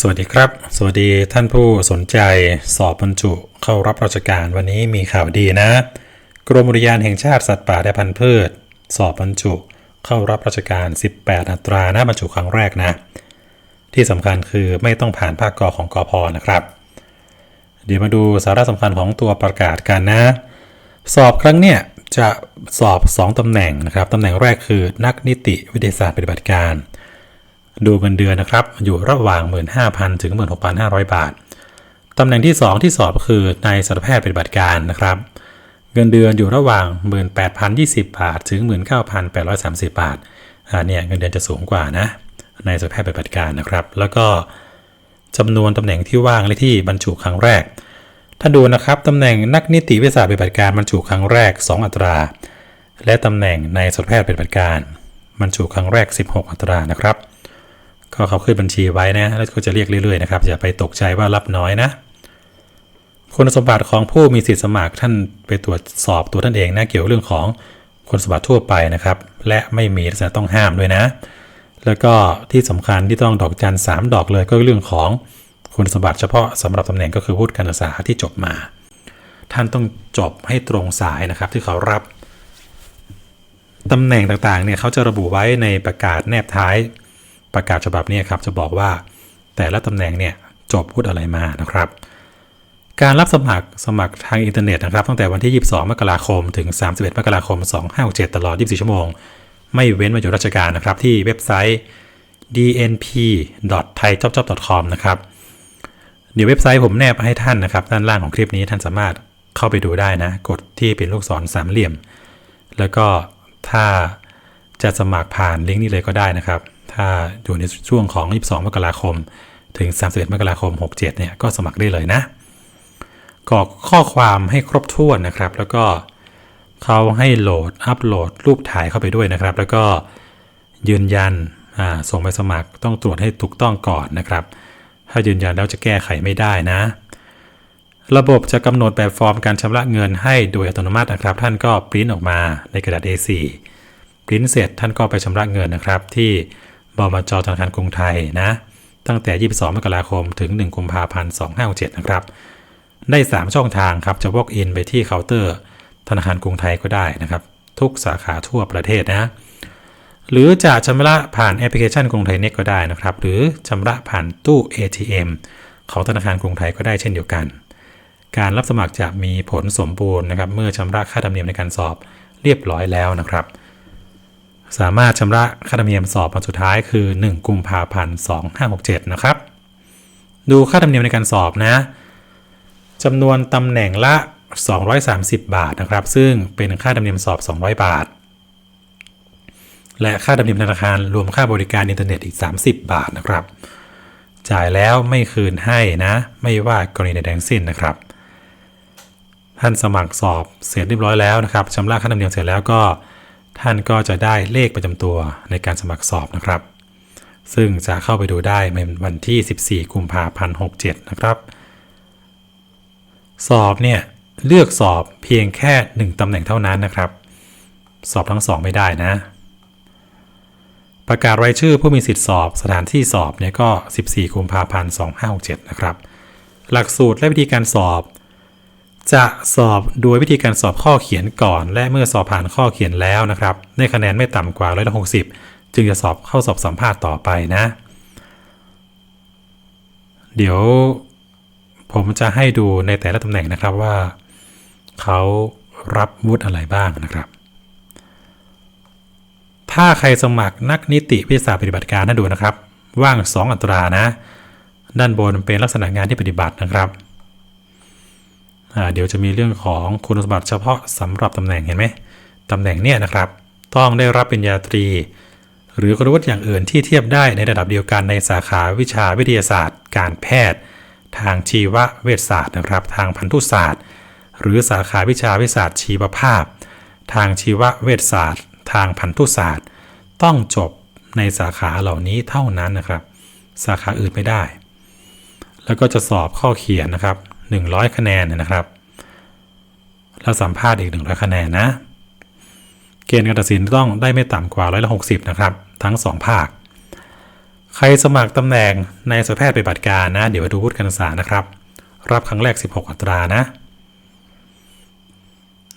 สวัสดีครับ สวัสดีท่านผู้สนใจสอบบรรจุเข้ารับราชการวันนี้มีข่าวดีนะ กรมอุทยานแห่งชาติสัตว์ป่าและพันธุ์พืช สอบบรรจุเข้ารับราชการ 18 อัตรานะบรรจุครั้งแรกนะ ที่สำคัญคือไม่ต้องผ่านภาคกอของกอพอนะครับ เดี๋ยวมาดูสาระสำคัญของตัวประกาศกันนะ สอบครั้งเนี่ยจะสอบ 2ตำแหน่งนะครับตำแหน่งแรกคือนักนิติวิทยาศาสตร์ปฏิบัติการ ดูเงินเดือนนะครับ อยู่ระหว่าง 15,000 ถึง 16,500 บาท ตำแหน่งที่ 2 ที่สอบก็คือนายสัตวแพทย์ปฏิบัติการนะครับ เงินเดือนอยู่ระหว่าง 18,020 บาท ถึง 19,830 บาทอ่าเนี่ยเงินเดือนจะสูงกว่านะนายสัตวแพทย์ปฏิบัติการนะครับ แล้วก็จำนวนตำแหน่งที่ว่างและที่บรรจุครั้งแรก ถ้าดูนะครับตำแหน่งนักนิติวิทยาศาสตร์ปฏิบัติการบรรจุครั้งแรก 2 อัตรา และตำแหน่งนายสัตวแพทย์ปฏิบัติการบรรจุครั้งแรก 16 อัตรานะครับ ก็เขาขึ้นบัญชีไว้นะแล้วก็จะเรียกเรื่อยๆนะครับอย่าไปตกใจว่ารับน้อยนะ คุณสมบัติของผู้มีสิทธิสมัครท่านไปตรวจสอบตัวท่านเองนะเกี่ยวเรื่องของคุณสมบัติทั่วไปนะครับ และไม่มีลักษณะต้องห้ามด้วยนะ แล้วก็ที่สำคัญที่ต้องดอกจันสามดอกเลยก็เรื่องของคุณสมบัติเฉพาะสำหรับตำแหน่งก็คือวุฒิการศึกษาที่จบมา ท่านต้องจบให้ตรงสายนะครับที่เขารับตำแหน่งต่างๆเนี่ยเขาจะระบุไว้ในประกาศแนบท้าย ประกาศฉบับนี้ครับจะบอกว่า แต่ละตำแหน่งเนี่ยจบพูดอะไรมานะครับ การรับสมัครสมัครทางอินเทอร์เน็ตนะครับตั้งแต่วันที่ 22 มกราคม ถึง 31 มกราคม 2567 ตลอด 24 ชั่วโมง ไม่เว้นวันหยุดราชการนะครับ ที่เว็บไซต์ dnp.thaijobjob.com นะครับ เดี๋ยวเว็บไซต์ผมแนบให้ท่านนะครับ ด้านล่างของคลิปนี้ท่านสามารถเข้าไปดูได้นะ กดที่เป็นลูกศรสามเหลี่ยม แล้วก็ถ้าจะสมัครผ่านลิงก์นี้เลยก็ได้นะครับ ถ้าอยู่ในช่วงของ 22 มกราคม ถึง 31 มกราคม 67 เนี่ย ก็สมัครได้เลยนะกรอกข้อความให้ครบถ้วนนะครับ แล้วก็เขาให้โหลด อัปโหลด รูปถ่ายเข้าไปด้วยนะครับ แล้วก็ยืนยันอ่าส่งไปสมัครต้องตรวจให้ถูกต้องก่อนนะครับ ถ้ายืนยันแล้วจะแก้ไขไม่ได้นะ ระบบจะกำหนดแบบฟอร์มการชำระเงินให้โดยอัตโนมัตินะครับ ท่านก็ปริ้นออกมาในกระดาษ A4 ปริ้นเสร็จท่านก็ไปชำระเงินนะครับที่ บมจธนาคารกรุงไทยนะ ตั้งแต่ 22 มกราคม ถึง 1 กุมภาพันธ์ 2567 นะครับ ได้ 3 ช่องทางครับ จะ walk in ไปที่เคาน์เตอร์ ธนาคารกรุงไทยก็ได้นะครับ ทุกสาขาทั่วประเทศนะ หรือจะชำระผ่านแอปพลิเคชันกรุงไทยเน็ตก็ได้นะครับ หรือชำระผ่านตู้ ATM ของธนาคารกรุงไทยก็ได้เช่นเดียวกัน การรับสมัครจะมีผลสมบูรณ์นะครับ เมื่อชำระค่าธรรมเนียมในการสอบเรียบร้อยแล้วนะครับ สามารถชำระค่าธรรมเนียมสอบวันสุดท้ายคือ 1 กุมภาพันธ์2567 นะครับ ดูค่าธรรมเนียมในการสอบนะจำนวนตำแหน่งละ 230 บาทนะครับ ซึ่งเป็นค่าธรรมเนียมสอบ 200 บาท และค่าธรรมเนียมธนาคารรวมค่าบริการอินเทอร์เน็ตอีก 30 บาทนะครับ จ่ายแล้วไม่คืนให้นะ ไม่ว่ากรณีใดทั้งสิ้นนะครับท่านสมัครสอบเสร็จเรียบร้อยแล้วนะครับชำระค่าธรรมเนียมเสร็จแล้วก็ ท่านก็จะได้เลขประจำตัวในการสมัครสอบนะครับ ซึ่งจะเข้าไปดูได้ในวันที่ 14 กุมภาพันธ์ 67 นะครับ สอบเนี่ยเลือกสอบเพียงแค่ 1ตำแหน่งเท่านั้นนะครับ สอบทั้ง2ไม่ได้นะ ประกาศรายชื่อผู้มีสิทธิสอบสถานที่สอบเนี่ยก็ 14 กุมภาพันธ์ 2567 นะครับ หลักสูตรและวิธีการสอบ จะสอบโดยวิธีการสอบข้อเขียนก่อน และเมื่อสอบผ่านข้อเขียนแล้วนะครับได้คะแนนไม่ต่ำกว่าร้อยละหกสิบจึงจะสอบเข้าสอบสัมภาษณ์ต่อไปนะ เดี๋ยวผมจะให้ดูในแต่ละตำแหน่งนะครับว่าเขารับวุฒิอะไรบ้างนะครับ ถ้าใครสมัครนักนิติวิทยาศาสตร์ปฏิบัติการน่าดูนะครับ ว่าง 2 อัตรานะ ด้านบนเป็นลักษณะงานที่ปฏิบัตินะครับ เดี๋ยวจะมีเรื่องของคุณสมบัติเฉพาะสำหรับตำแหน่งเห็นไหมตำแหน่งเนี่ยนะครับ ต้องได้รับปริญญาตรี หรือคุณวุฒิอย่างอื่นที่เทียบได้ในระดับเดียวกันในสาขาวิชาวิทยาศาสตร์ การแพทย์ ทางชีวเวชศาสตร์นะครับ ทางพันธุศาสตร์ หรือสาขาวิชาวิทยาศาสตร์ชีวภาพ ทางชีวเวชศาสตร์ ทางพันธุศาสตร์ ต้องจบในสาขาเหล่านี้เท่านั้นนะครับ สาขาอื่นไม่ได้ แล้วก็จะสอบข้อเขียนนะครับ 100 คะแนนนะครับ แล้วสัมภาษณ์อีก 100 คะแนนนะ เกณฑ์การตัดสินต้องได้ไม่ต่ำกว่าร้อยละ60นะครับ ทั้ง 2 ภาค ใครสมัครตำแหน่งในสัตวแพทย์ปฏิบัติการนะ เดี๋ยวไปดูวุฒิการศึกษานะครับ รับครั้งแรก 16 อัตรานะ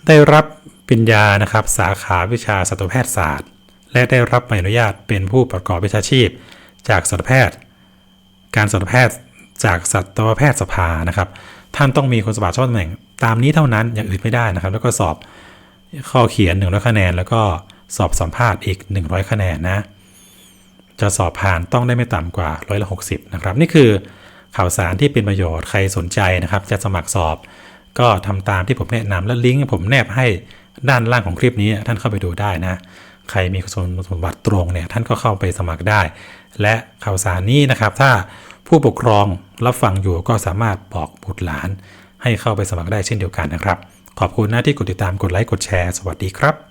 ได้รับปริญญานะครับ สาขาวิชาสัตวแพทยศาสตร์ และได้รับใบอนุญาตเป็นผู้ประกอบวิชาชีพ จากสัตวแพทย์ การสัตวแพทย์จากสัตวแพทย์สภานะครับ ท่านต้องมีคุณสมบัติเฉพาะตำแหน่ง ตามนี้เท่านั้นอย่างอื่นไม่ได้นะครับ แล้วก็สอบข้อเขียน100คะแนน แล้วก็สอบสัมภาษณ์อีก 100 คะแนนนะ จะสอบผ่านต้องได้ไม่ต่ำกว่าร้อยละหกสิบนะครับ นี่คือข่าวสารที่เป็นประโยชน์ใครสนใจนะครับ จะสมัครสอบ ก็ทำตามที่ผมแนะนำและลิงก์ผมแนบให้ด้านล่างของคลิปนี้ท่านเข้าไปดูได้นะ ใครมีคุณสมบัติตรงเนี่ยท่านก็เข้าไปสมัครได้ และข่าวสารนี้นะครับ ถ้า ผู้ปกครองรับฟังอยู่ก็สามารถบอกบุตรหลาน ให้เข้าไปสมัครได้เช่นเดียวกันนะครับ ขอบคุณนะที่กดติดตามกดไลค์กดแชร์ สวัสดีครับ